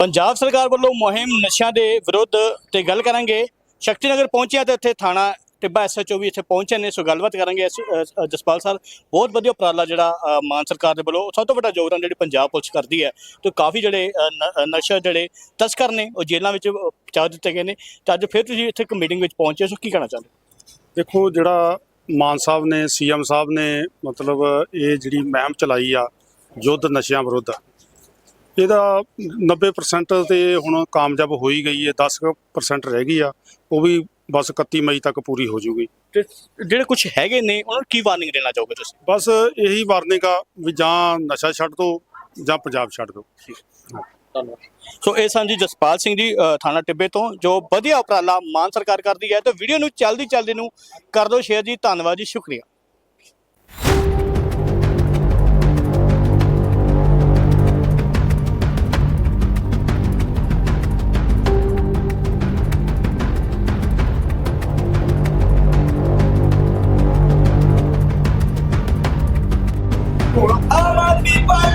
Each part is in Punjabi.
ਪੰਜਾਬ ਸਰਕਾਰ ਵੱਲੋਂ ਮੁਹਿੰਮ ਨਸ਼ਿਆਂ ਦੇ ਵਿਰੁੱਧ ਤੇ ਗੱਲ ਕਰਾਂਗੇ। ਸ਼ਕਤੀ ਨਗਰ ਪਹੁੰਚਿਆ ਤੇ ਇੱਥੇ ਥਾਣਾ ਟਿੱਬਾ ਐਸਐਚਓ ਵੀ ਇੱਥੇ ਪਹੁੰਚੇ ਨੇ, ਸੋ ਗੱਲਬਾਤ ਕਰਾਂਗੇ ਇਸ- ਜਸਪਾਲ ਸਰ। ਬਹੁਤ ਵਧੀਆ ਉਪਰਾਲਾ ਜਿਹੜਾ ਮਾਨ ਸਰਕਾਰ ਦੇ ਵੱਲੋਂ, ਸਭ ਤੋਂ ਵੱਡਾ ਯੋਗਦਾਨ ਜਿਹੜੀ ਪੰਜਾਬ ਪੁਲਿਸ ਕਰਦੀ ਹੈ, ਤੇ ਕਾਫੀ ਜਿਹੜੇ ਨ- ਨਸ਼ਾ ਜਿਹੜੇ ਤਸਕਰ ਨੇ, ਉਹ ਜੇਲ੍ਹਾਂ ਵਿੱਚ ਪਹੁੰਚਾ ਦਿੱਤੇ ਗਏ ਨੇ। ਤੇ ਅੱਜ ਫਿਰ ਤੁਸੀਂ ਇੱਥੇ ਇੱਕ ਮੀਟਿੰਗ ਵਿੱਚ ਪਹੁੰਚੇ ਸੋ ਕੀ ਕਹਿਣਾ ਚਾਹੁੰਦੇ ਦੇਖੋ, ਜਿਹੜਾ ਮਾਨ ਸਾਹਿਬ ਨੇ ਸੀਐਮ ਸਾਹਿਬ ਨੇ, ਮਤਲਬ ਇਹ ਜਿਹੜੀ ਮੁਹਿੰਮ ਚਲਾਈ ਆ, ਯੁੱਧ ਨਸ਼ਿਆਂ ਵਿਰੁੱਧ ਇਹਦਾ 90% ਤੇ ਹੁਣ ਕਾਮਯਾਬ ਹੋ ਹੀ ਗਈ ਹੈ 10% ਰਹਿ ਗਈ ਆ ਉਹ ਵੀ ਬਸ 31 ਮਈ ਤੱਕ ਪੂਰੀ ਹੋ ਜੂਗੀ ਤੇ ਜਿਹੜੇ ਕੁਝ ਹੈਗੇ ਨੇ ਉਹਨਾਂ ਨੂੰ ਕੀ ਵਾਰਨਿੰਗ ਦੇਣਾ ਚਾਹੋਗੇ ਤੁਸੀਂ? ਬਸ ਇਹੀ ਵਾਰਨਿੰਗ ਆ ਵੀ ਜਾਂ ਨਸ਼ਾ ਛੱਡ ਦੋ ਜਾਂ ਪੰਜਾਬ ਛੱਡ ਦੋ। ਸੋ ਇਹ ਸਨ ਜੀ ਜਸਪਾਲ ਸਿੰਘ ਜੀ ਥਾਣਾ ਟਿੱਬੇ ਤੋਂ ਜੋ ਵਧੀਆ ਉਪਰਾਲਾ ਮਾਨ ਸਰਕਾਰ ਕਰਦੀ ਹੈ ਤੇ ਵੀਡੀਓ ਨੂੰ ਚਲਦੀ ਚਲਦੀ ਨੂੰ ਕਰ ਦਿਓ ਸ਼ੇਅਰ ਜੀ ਧੰਨਵਾਦ ਜੀ ਸ਼ੁਕਰੀਆ।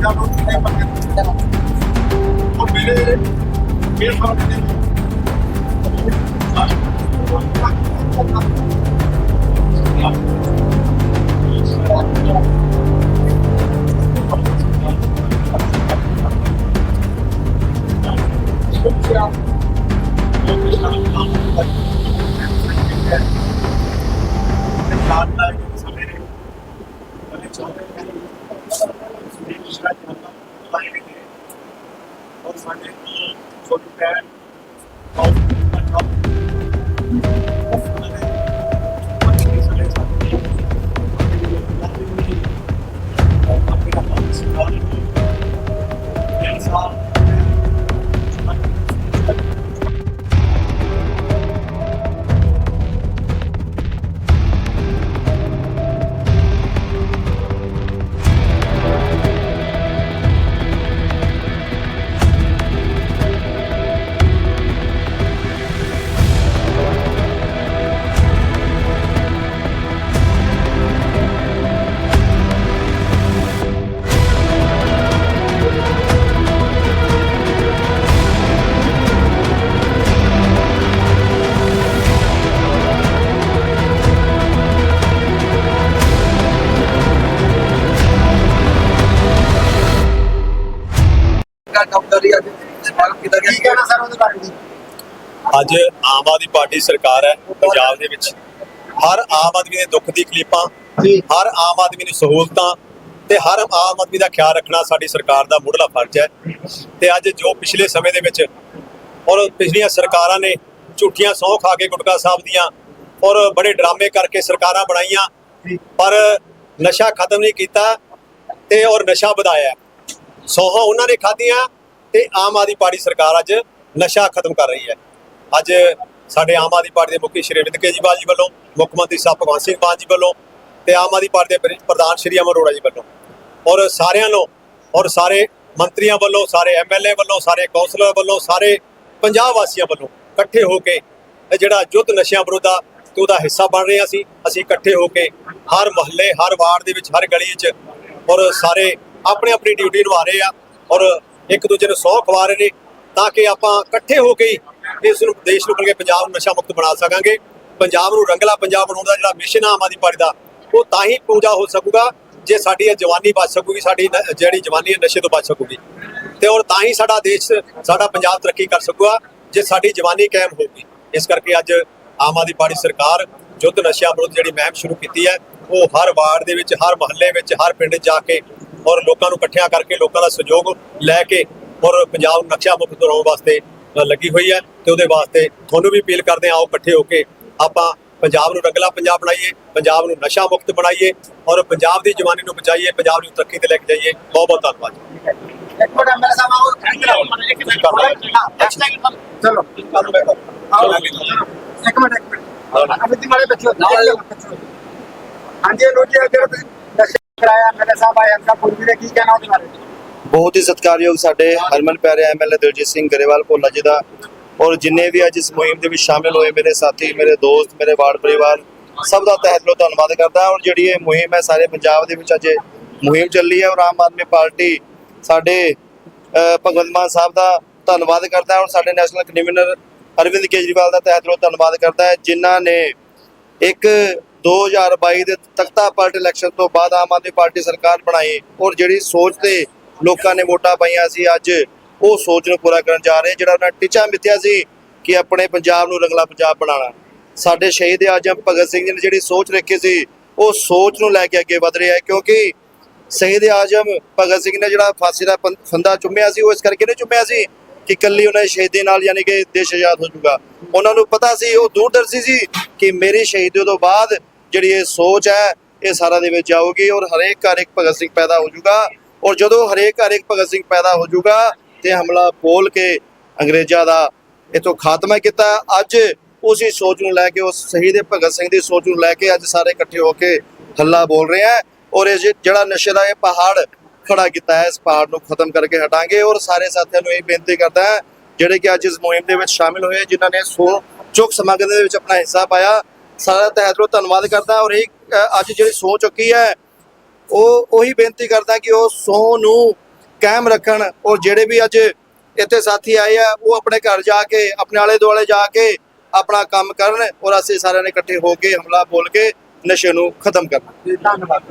उनकी बात ਔਰ ਸਾਡੇ ਛੋਟੇ ਪੈਰ का ਅੱਜ ਆਮ ਆਦਮੀ ਪਾਰਟੀ ਸਰਕਾਰ ਹੈ ਪੰਜਾਬ ਦੇ ਵਿੱਚ। ਹਰ ਆਮ ਆਦਮੀ ਦੇ ਦੁੱਖ ਦੀ ਕਲੀਪਾਂ ਜੀ। ਹਰ ਆਮ ਆਦਮੀ ਨੂੰ ਸਹੂਲਤਾਂ ਤੇ ਹਰ ਆਮ ਆਦਮੀ ਦਾ ਖਿਆਲ ਰੱਖਣਾ ਸਾਡੀ ਸਰਕਾਰ ਦਾ ਮੁੱਢਲਾ ਫਰਜ਼ ਹੈ। ਤੇ ਅੱਜ ਜੋ ਪਿਛਲੇ ਸਮੇਂ ਦੇ ਵਿੱਚ ਔਰ ਪਿਛਲੀਆਂ ਸਰਕਾਰਾਂ ਨੇ ਝੂਠੀਆਂ ਸਹੁੰ ਖਾ ਕੇ ਗੁਟਕਾ ਸਾਹਿਬ ਦੀਆਂ ਔਰ ਬੜੇ ਡਰਾਮੇ ਕਰਕੇ ਸਰਕਾਰਾਂ ਬਣਾਈਆਂ ਪਰ ਨਸ਼ਾ ਖਤਮ ਨਹੀਂ ਕੀਤਾ ਤੇ ਔਰ ਨਸ਼ਾ ਵਧਾਇਆ। ਸੌਹਾਂ ਉਹਨਾਂ ਨੇ ਖਾਧੀਆਂ ਤੇ ਆਮ ਆਦਮੀ ਪਾਰਟੀ ਸਰਕਾਰ ਅੱਜ ਨਸ਼ਾ ਖਤਮ ਕਰ ਰਹੀ ਹੈ। ਅੱਜ ਸਾਡੇ ਆਮ ਆਦਮੀ ਪਾਰਟੀ ਦੇ ਮੁਖੀ ਸ਼੍ਰੀ ਅਰਵਿੰਦ ਕੇਜਰੀਵਾਲ ਜੀ ਵੱਲੋਂ, ਮੁੱਖ ਮੰਤਰੀ ਸਾਹਿਬ ਭਗਵੰਤ ਸਿੰਘ ਮਾਨ ਜੀ ਵੱਲੋਂ ਤੇ ਆਮ ਆਦਮੀ ਪਾਰਟੀ ਦੇ ਪ੍ਰਧਾਨ ਸ਼੍ਰੀ ਅਮਰ ਅਰੋੜਾ ਜੀ ਵੱਲੋਂ। ਔਰ ਸਾਰਿਆਂ ਨੂੰ, ਔਰ ਸਾਰੇ ਮੰਤਰੀਆਂ ਵੱਲੋਂ, ਸਾਰੇ ਐਮਐਲਏ ਵੱਲੋਂ, ਸਾਰੇ ਕੌਂਸਲਰ ਵੱਲੋਂ, ਸਾਰੇ ਪੰਜਾਬ ਵਾਸੀਆਂ ਵੱਲੋਂ ਇਕੱਠੇ ਹੋ ਕੇ ਜਿਹੜਾ ਯੁੱਧ ਨਸ਼ਿਆਂ ਵਿਰੁੱਧ ਆ, ਤੇ ਉਹਦਾ ਹਿੱਸਾ ਬਣ ਰਹੇ ਹਾਂ ਅਸੀਂ ਅਸੀਂ ਇਕੱਠੇ ਹੋ ਕੇ ਹਰ ਮਹੱਲੇ, ਹਰ ਵਾਰਡ ਦੇ ਵਿੱਚ, ਹਰ ਗਲੀ 'ਚ ਔਰ ਸਾਰੇ ਆਪਣੀ ਆਪਣੀ ਡਿਊਟੀ ਨਿਭਾ ਰਹੇ ਆ। ਔਰ ਇੱਕ ਦੂਜੇ ਨੂੰ ਸਹੁੰ ਖਵਾ ਰਹੇ ਨੇ ਤਾਂ ਕਿ ਆਪਾਂ ਇਕੱਠੇ ਹੋ ਕੇ ਹੀ ਇਸ ਨੂੰ ਦੇਸ਼ ਨੂੰ ਬਲਕਿ ਪੰਜਾਬ ਨੂੰ ਨਸ਼ਾ ਮੁਕਤ ਬਣਾ ਸਕਾਂਗੇ। ਪੰਜਾਬ ਨੂੰ ਰੰਗਲਾ ਪੰਜਾਬ ਬਣਾਉਣ ਦਾ ਜਿਹੜਾ ਮਿਸ਼ਨ ਆਮ ਆਦਮੀ ਪਾਰਟੀ ਦਾ, ਉਹ ਤਾਂ ਹੀ ਪੂਜਾ ਹੋ ਸਕੂਗਾ ਜੇ ਸਾਡੀ ਇਹ ਜਵਾਨੀ ਬਚ ਸਕੂਗੀ, ਸਾਡੀ ਜਿਹੜੀ ਜਵਾਨੀ ਹੈ ਨਸ਼ੇ ਤੋਂ ਬਚ ਸਕੂਗੀ। ਤੇ ਔਰ ਤਾਂ ਹੀ ਸਾਡਾ ਦੇਸ਼, ਸਾਡਾ ਪੰਜਾਬ ਤਰੱਕੀ ਕਰ ਸਕੂਗਾ ਜੇ ਸਾਡੀ ਜਵਾਨੀ ਕਾਇਮ ਹੋਊਗੀ। ਇਸ ਕਰਕੇ ਅੱਜ ਆਮ ਆਦਮੀ ਪਾਰਟੀ ਸਰਕਾਰ ਯੁੱਧ ਨਸ਼ਿਆਂ ਵਿਰੁੱਧ ਜਿਹੜੀ ਮੁਹਿੰਮ ਸ਼ੁਰੂ ਕੀਤੀ ਹੈ, ਉਹ ਹਰ ਵਾਰਡ ਦੇ ਵਿੱਚ, ਹਰ ਮਹੱਲੇ ਵਿੱਚ, ਹਰ ਪਿੰਡ ਜਾ ਕੇ ਔਰ ਲੋਕਾਂ ਨੂੰ ਇਕੱਠਿਆਂ ਕਰਕੇ ਲੋਕਾਂ ਦਾ ਸਹਿਯੋਗ ਲੈ ਕੇ ਔਰ ਪੰਜਾਬ ਨੂੰ ਨਕਸ਼ਾ ਮੁਕਤ ਬਣਾਉਣ ਵਾਸਤੇ ਲੱਗੀ ਹੋਈ ਹੈ ਤੇ ਉਹਦੇ ਵਾਸਤੇ ਤੁਹਾਨੂੰ ਵੀ ਅਪੀਲ ਕਰਦੇ ਆਓ ਇਕੱਠੇ ਹੋ ਕੇ ਆਪਾਂ ਪੰਜਾਬ ਨੂੰ ਰੰਗਲਾ ਪੰਜਾਬ ਬਣਾਈਏ ਪੰਜਾਬ ਨੂੰ ਨਸ਼ਾ ਮੁਕਤ ਬਣਾਈਏ ਔਰ ਪੰਜਾਬ ਦੀ ਜਵਾਨੀ ਨੂੰ ਬਚਾਈਏ ਪੰਜਾਬ ਨੂੰ ਤਰੱਕੀ ਤੇ ਲੈ ਕੇ ਜਾਈਏ। ਬਹੁਤ ਬਹੁਤ ਧੰਨਵਾਦ ਚਲੋ। ਇੱਕ ਮਿੰਟ ਇੱਕ ਮਿੰਟ। ਅਮਿਤ ਬੱਚੋ ਹਾਂਜੀ ਲੋਜੀ ਅਗਰ ਨਸ਼ਾ ਕਰਾਇਆ ਐਮਐਲਏ ਸਾਹਿਬ ਆਏ ਅੰਕਾ ਪੂਰੀ ਦੇ ਕੀ ਕਹਿਣਾ ਉਹਦੇ ਬਾਰੇ? ਬਹੁਤ ਹੀ ਸਤਿਕਾਰਯੋਗ ਸਾਡੇ ਹਰਮਨ ਪਿਆਰੇ ਐਮਐਲਏ ਦਿਲਜੀਤ ਸਿੰਘ ਗਰੇਵਾਲ ਭੋਲਾ ਜੀ ਦਾ ਔਰ ਜਿੰਨੇ ਵੀ ਅੱਜ ਇਸ ਮੁਹਿੰਮ ਦੇ ਵਿੱਚ ਸ਼ਾਮਿਲ ਹੋਏ ਮੇਰੇ ਸਾਥੀ, ਮੇਰੇ ਦੋਸਤ, ਮੇਰੇ ਵਾਰਡ ਪਰਿਵਾਰ, ਸਭ ਦਾ ਤਹਿ ਦਿਲੋਂ ਧੰਨਵਾਦ ਕਰਦਾ ਔਰ ਜਿਹੜੀ ਇਹ ਮੁਹਿੰਮ ਹੈ, ਸਾਰੇ ਪੰਜਾਬ ਦੇ ਵਿੱਚ ਅੱਜ ਮੁਹਿੰਮ ਚੱਲੀ ਹੈ ਔਰ ਆਮ ਆਦਮੀ ਪਾਰਟੀ ਸਾਡੇ ਭਗਵੰਤ ਮਾਨ ਸਾਹਿਬ ਦਾ ਧੰਨਵਾਦ ਕਰਦਾ ਔਰ ਸਾਡੇ ਨੈਸ਼ਨਲ ਕਨਵੀਨਰ ਅਰਵਿੰਦ ਕੇਜਰੀਵਾਲ ਦਾ ਤਹਿ ਦਿਲੋਂ ਧੰਨਵਾਦ ਕਰਦਾ ਹੈ, ਜਿਨ੍ਹਾਂ ਨੇ ਇੱਕ 2022 ਦੇ ਤਖਤਾ ਪਾਰਟੀ ਇਲੈਕਸ਼ਨ ਤੋਂ ਬਾਅਦ ਆਮ ਆਦਮੀ ਪਾਰਟੀ ਸਰਕਾਰ ਬਣਾਈ ਔਰ ਜਿਹੜੀ ਸੋਚ ਤੇ ਲੋਕਾਂ ਨੇ ਵੋਟਾਂ ਪਾਈਆਂ ਸੀ। ਅੱਜ ਉਹ ਸੋਚ ਨੂੰ ਪੂਰਾ ਕਰਨ ਜਾ ਰਹੇ, ਜਿਹੜਾ ਉਹਨਾਂ ਨੇ ਟੀਚਾ ਮਿੱਥਿਆ ਸੀ ਕਿ ਆਪਣੇ ਪੰਜਾਬ ਨੂੰ ਰੰਗਲਾ ਪੰਜਾਬ ਬਣਾਉਣਾ। ਸਾਡੇ ਸ਼ਹੀਦ ਆਜਮ ਭਗਤ ਸਿੰਘ ਜੀ ਨੇ ਜਿਹੜੀ ਸੋਚ ਰੱਖੀ ਸੀ, ਉਹ ਸੋਚ ਨੂੰ ਲੈ ਕੇ ਅੱਗੇ ਵਧ ਰਿਹਾ ਹੈ, ਕਿਉਂਕਿ ਸ਼ਹੀਦ ਆਜਮ ਭਗਤ ਸਿੰਘ ਨੇ ਜਿਹੜਾ ਫਾਂਸੀ ਦਾ ਪੰ- ਫੰਦਾ ਚੁੰਮਿਆ ਸੀ, ਉਹ ਇਸ ਕਰਕੇ ਨਹੀਂ ਚੁੰਮਿਆ ਸੀ ਕਿ ਕੱਲੀ ਉਹਨਾਂ ਦੇ ਸ਼ਹੀਦੀ ਨਾਲ ਯਾਨੀ ਕਿ ਦੇਸ਼ ਆਜ਼ਾਦ ਹੋ ਜਾਊਗਾ। ਉਹਨਾਂ ਨੂੰ ਪਤਾ ਸੀ, ਉਹ ਦੂਰਦਰਸ਼ੀ ਸੀ ਕਿ ਮੇਰੀ ਸ਼ਹੀਦੀ ਤੋਂ ਬਾਅਦ ਜਿਹੜੀ ਇਹ ਸੋਚ ਹੈ, ਇਹ ਸਾਰਾ ਦੇ ਵਿੱਚ ਆਊਗੀ ਔਰ ਹਰੇਕ ਘਰ ਇੱਕ ਭਗਤ ਸਿੰਘ ਪੈਦਾ ਹੋ ਜਾਊਗਾ। ਔਰ ਜਦੋਂ ਹਰੇਕ ਘਰ ਇੱਕ ਭਗਤ ਸਿੰਘ ਪੈਦਾ ਹੋ ਜਾਊਗਾ ਤੇ ਹਮਲਾ ਬੋਲ ਕੇ ਅੰਗਰੇਜ਼ਾਂ ਦਾ ਇਥੋਂ ਖਾਤਮਾ ਕੀਤਾ, ਅੱਜ ਉਸੇ ਸੋਚ ਨੂੰ ਲੈ ਕੇ, ਉਸ ਸ਼ਹੀਦ ਭਗਤ ਸਿੰਘ ਦੀ ਸੋਚ ਨੂੰ ਲੈ ਕੇ ਅੱਜ ਸਾਰੇ ਇਕੱਠੇ ਹੋ ਕੇ ਹੱਲਾ ਬੋਲ ਰਹੇ ਆ ਔਰ ਇਹ ਜਿਹੜਾ ਨਸ਼ੇ ਦਾ ਇਹ ਪਹਾੜ ਖੜਾ ਕੀਤਾ ਹੈ, ਇਸ ਪਹਾੜ ਨੂੰ ਖਤਮ ਕਰਕੇ ਹਟਾਂਗੇ ਔਰ ਸਾਰੇ ਸਾਥੀਆਂ ਨੂੰ ਇਹ ਬੇਨਤੀ ਕਰਦਾ ਹੈ, ਜਿਹੜੇ ਕਿ ਅੱਜ ਇਸ ਮੁਹਿੰਮ ਦੇ ਵਿੱਚ ਸ਼ਾਮਿਲ ਹੋਏ, ਜਿਨ੍ਹਾਂ ਨੇ ਸੋ ਚੁੱਕ ਸਮਾਗਮ ਦੇ ਵਿੱਚ ਆਪਣਾ ਹਿੱਸਾ ਪਾਇਆ ਸਾਰਾ ਤਹਿ ਦਿਲੋਂ ਧੰਨਵਾਦ ਕਰਦਾ ਔਰ ਇਹ ਅੱਜ ਜਿਹੜੀ ਸੋਚ ਚੁੱਕੀ ਹੈ ਉਹ ਉਹੀ ਬੇਨਤੀ ਕਰਦਾ ਕਿ ਉਹ ਸੌ ਨੂੰ ਕਾਇਮ ਰੱਖਣ ਔਰ ਜਿਹੜੇ ਵੀ ਅੱਜ ਇੱਥੇ ਸਾਥੀ ਆਏ ਆ, ਉਹ ਆਪਣੇ ਘਰ ਜਾ ਕੇ, ਆਪਣੇ ਆਲੇ ਦੁਆਲੇ ਜਾ ਕੇ ਆਪਣਾ ਕੰਮ ਕਰਨ ਔਰ ਅਸੀਂ ਸਾਰਿਆਂ ਨੇ ਇਕੱਠੇ ਹੋ ਕੇ ਹਮਲਾ ਬੋਲ ਕੇ ਨਸ਼ੇ ਨੂੰ ਖਤਮ ਕਰਨਾ। ਧੰਨਵਾਦ।